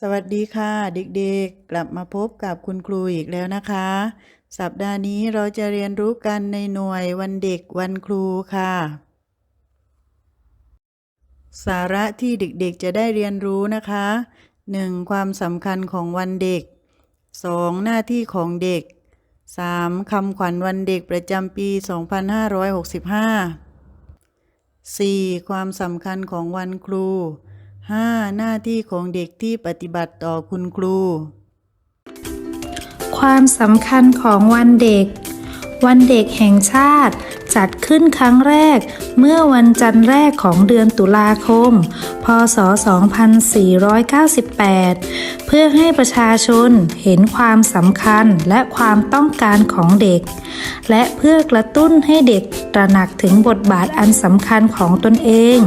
สวัสดีค่ะ เด็กๆ กลับมาพบกับคุณครูอีกแล้วนะคะ สัปดาห์นี้เราจะเรียนรู้กันในหน่วยวันเด็กวันครูค่ะ สาระที่เด็กๆจะได้เรียนรู้นะคะ 1. ความสำคัญของวันเด็ก 2. หน้าที่ของเด็ก 3. คำขวัญวันเด็กประจำปี 2565 4. ความสำคัญของวันครู 5. หน้าที่ของเด็กที่ปฏิบัติต่อคุณครู ความสำคัญของวันเด็ก วันเด็กแห่งชาติ จัดขึ้นครั้งแรก เมื่อวันจันทร์แรกของเดือนตุลาคม พศ 2498 เพื่อให้ประชาชนเห็นความสำคัญและความต้องการของเด็ก และเพื่อกระตุ้นให้เด็กตระหนักถึงบทบาทอันสำคัญของตนเอง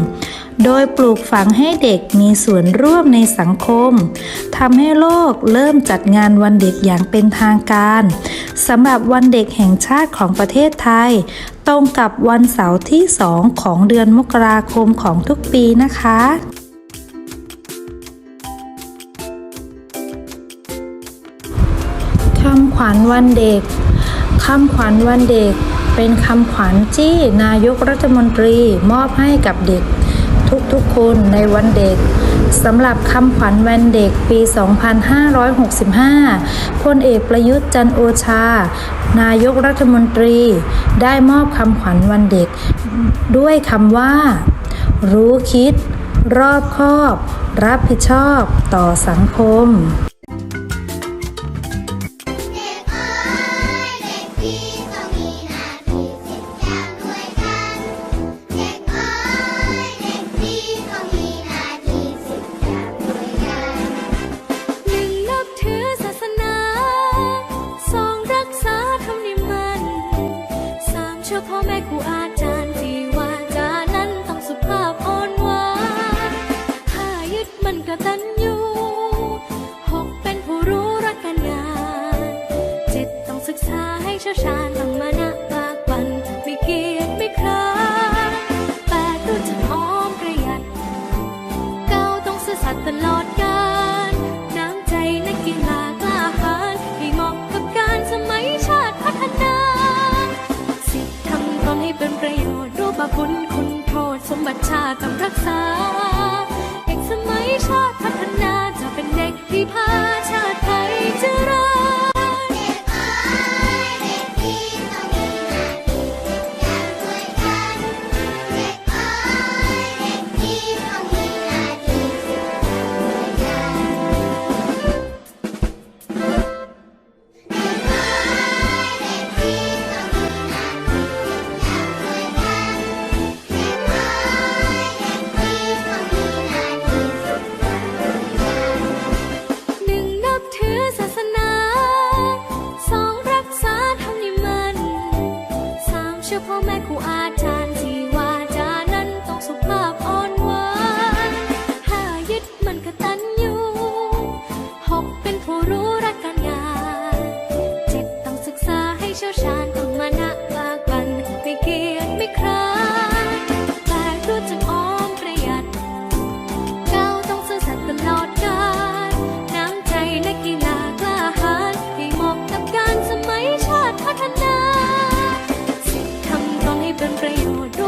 โดยปลูกฝังให้เด็กมีส่วนร่วมในสังคมทำให้โลกเริ่มจัดงานวันเด็กอย่างเป็นทางการสำหรับวันเด็กแห่งชาติของประเทศไทย ตรงกับวันเสาร์ที่ 2 ของเดือนมกราคมของทุกปีนะคะคำขวัญวันเด็กคำขวัญวันเด็กเป็นคำขวัญที่นายกรัฐมนตรีมอบให้กับเด็ก ทุกๆคนในวันเด็กสำหรับคำขวัญวันเด็กปี 2565 พลเอกประยุทธ์จันโอชา นายกรัฐมนตรี ได้มอบคำขวัญวันเด็ก ด้วยคำว่า รู้คิด รอบคอบ รับผิดชอบต่อสังคม สมบัติชาติต้องรักษา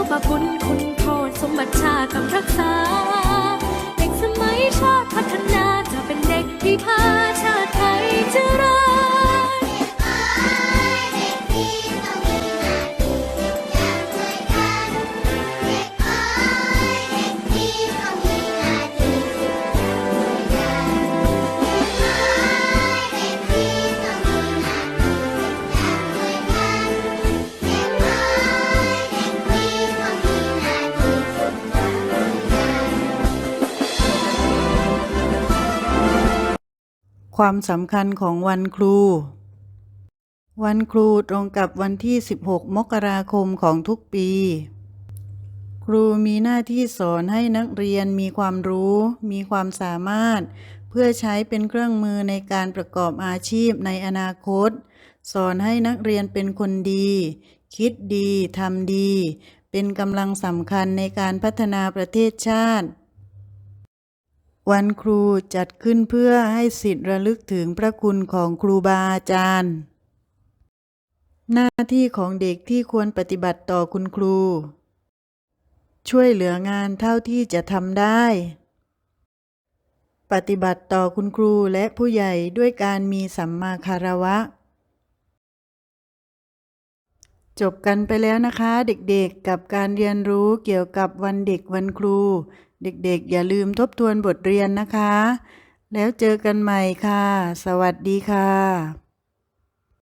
ยชน์รู้บาปบุญคุณโทษสมบัติชาติต้องรักษา เด็กสมัยชาติพัฒนาจะเป็นเด็กที่พา ความสำคัญของวันครู วันครูตรงกับวันที่ 16 มกราคมของทุกปี ครูมีหน้าที่สอนให้นักเรียนมีความรู้ มีความสามารถ เพื่อใช้เป็นเครื่องมือในการประกอบอาชีพในอนาคต สอนให้นักเรียนเป็นคนดี คิดดี ทำดี เป็นกำลังสำคัญในการพัฒนาประเทศชาติ วันครูจัดขึ้นเพื่อให้สิทธิ์ระลึกถึงพระคุณของครูบาอาจารย์ หน้าที่ของเด็กที่ควรปฏิบัติต่อคุณครู ช่วยเหลืองานเท่าที่จะทำได้ ปฏิบัติต่อคุณครูและผู้ใหญ่ด้วยการมีสัมมาคารวะ จบกันไปแล้วนะคะเด็กๆกับการเรียนรู้เกี่ยวกับวันเด็กวันครู เด็กๆ อย่าลืมทบทวนบทเรียนนะคะ แล้วเจอกันใหม่ค่ะ สวัสดีค่ะ